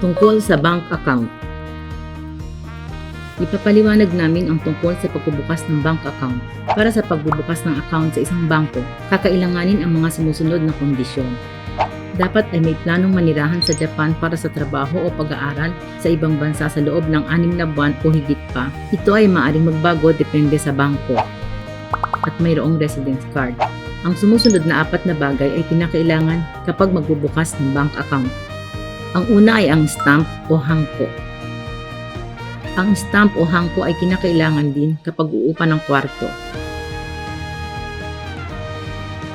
Tungkol sa bank account. Ipapaliwanag namin ang tungkol sa pagbubukas ng bank account. Para sa pagbubukas ng account sa isang bangko, kakailanganin ang mga sumusunod na kondisyon. Dapat ay may planong manirahan sa Japan para sa trabaho o pag-aaral sa ibang bansa sa loob ng anim na buwan o higit pa. Ito ay maaring magbago depende sa bangko. At mayroong residence card. Ang sumusunod na apat na bagay ay kinakailangan kapag magbubukas ng bank account. Ang una ay ang stamp o hangko. Ang stamp o hangko ay kinakailangan din kapag uupa ng kwarto.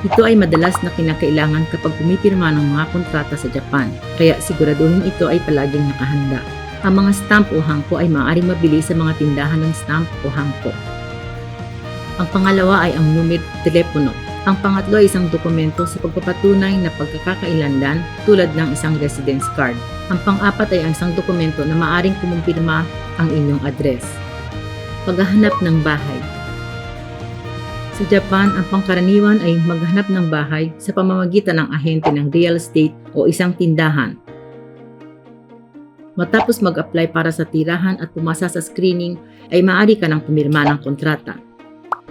Ito ay madalas na kinakailangan kapag pumipirma ng mga kontrata sa Japan, kaya siguraduhin ito ay palaging nakahanda. Ang mga stamp o hangko ay maaaring mabili sa mga tindahan ng stamp o hangko. Ang pangalawa ay ang numero telepono. Ang pangatlo ay isang dokumento sa pagpapatunay na pagkakailandan tulad ng isang residence card. Ang pang-apat ay ang isang dokumento na maaring kumumpirma ang inyong address. Paghahanap ng bahay. Sa Japan, ang pangkaraniwan ay maghanap ng bahay sa pamamagitan ng ahente ng real estate o isang tindahan. Matapos mag-apply para sa tirahan at pumasa sa screening, ay maaari ka ng pumirma ng kontrata.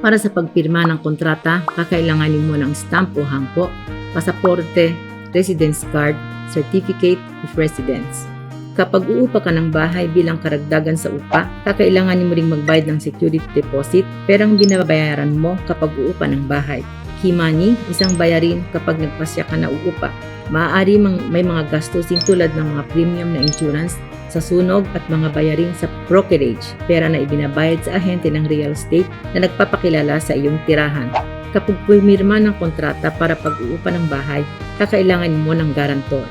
Para sa pagpirma ng kontrata, kakailanganin mo ng stamp o hangko, pasaporte, residence card, certificate of residence. Kapag uupa ka ng bahay bilang karagdagan sa upa, kakailanganin mo ring magbayad ng security deposit, perang binabayaran mo kapag uupa ng bahay. Kimani, isang bayarin kapag nagpasya ka na uupa. Maaari mang may mga gastusin tulad ng mga premium na insurance sa sunog at mga bayarin sa brokerage, pera na ibinabayad sa ahente ng real estate na nagpapakilala sa iyong tirahan. Kapag pumirma ng kontrata para pag-uupa ng bahay, kakailangan mo ng garantor.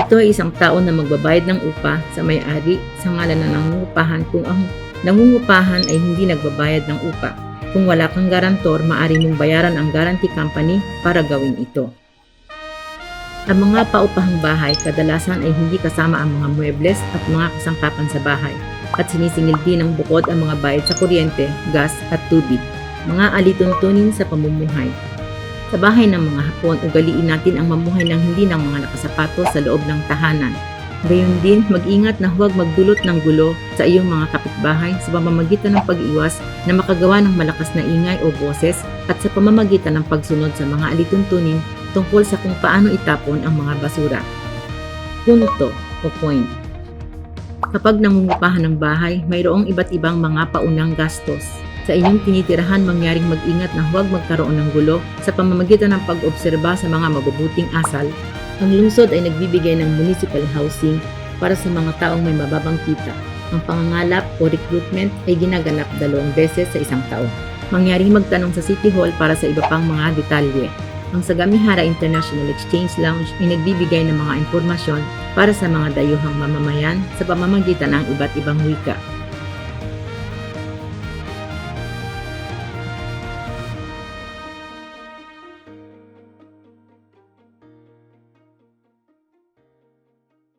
Ito ay isang tao na magbabayad ng upa sa may-ari sa ngalan ng nangungupahan kung ang nangungupahan ay hindi nagbabayad ng upa. Kung wala kang garantor, maaari mong bayaran ang guarantee company para gawin ito. Ang mga paupahang bahay kadalasan ay hindi kasama ang mga muebles at mga kasangkapan sa bahay at sinisingil din ng bukod ang mga bayad sa kuryente, gas at tubig. Mga alituntunin sa pamumuhay. Sa bahay ng mga Hapon, ugaliin natin ang mamuhay ng hindi ng mga nakasapatos sa loob ng tahanan. Gayon din, mag-ingat na huwag magdulot ng gulo sa iyong mga kapitbahay sa pamamagitan ng pag-iwas na makagawa ng malakas na ingay o boses at sa pamamagitan ng pagsunod sa mga alituntunin tungkol sa kung paano itapon ang mga basura. Punto o point. Kapag nangungupahan ng bahay, mayroong iba't ibang mga paunang gastos. Sa inyong tinitirahan, mangyaring mag-ingat na huwag magkaroon ng gulo sa pamamagitan ng pag-obserba sa mga mabubuting asal. Ang lungsod ay nagbibigay ng municipal housing para sa mga taong may mababang kita. Ang pangangalap o recruitment ay ginaganap dalawang beses sa isang taon. Mangyaring magtanong sa City Hall para sa iba pang mga detalye. Ang Sagamihara International Exchange Lounge ay nagbibigay ng mga impormasyon para sa mga dayuhang mamamayan sa pamamagitan ng iba't ibang wika.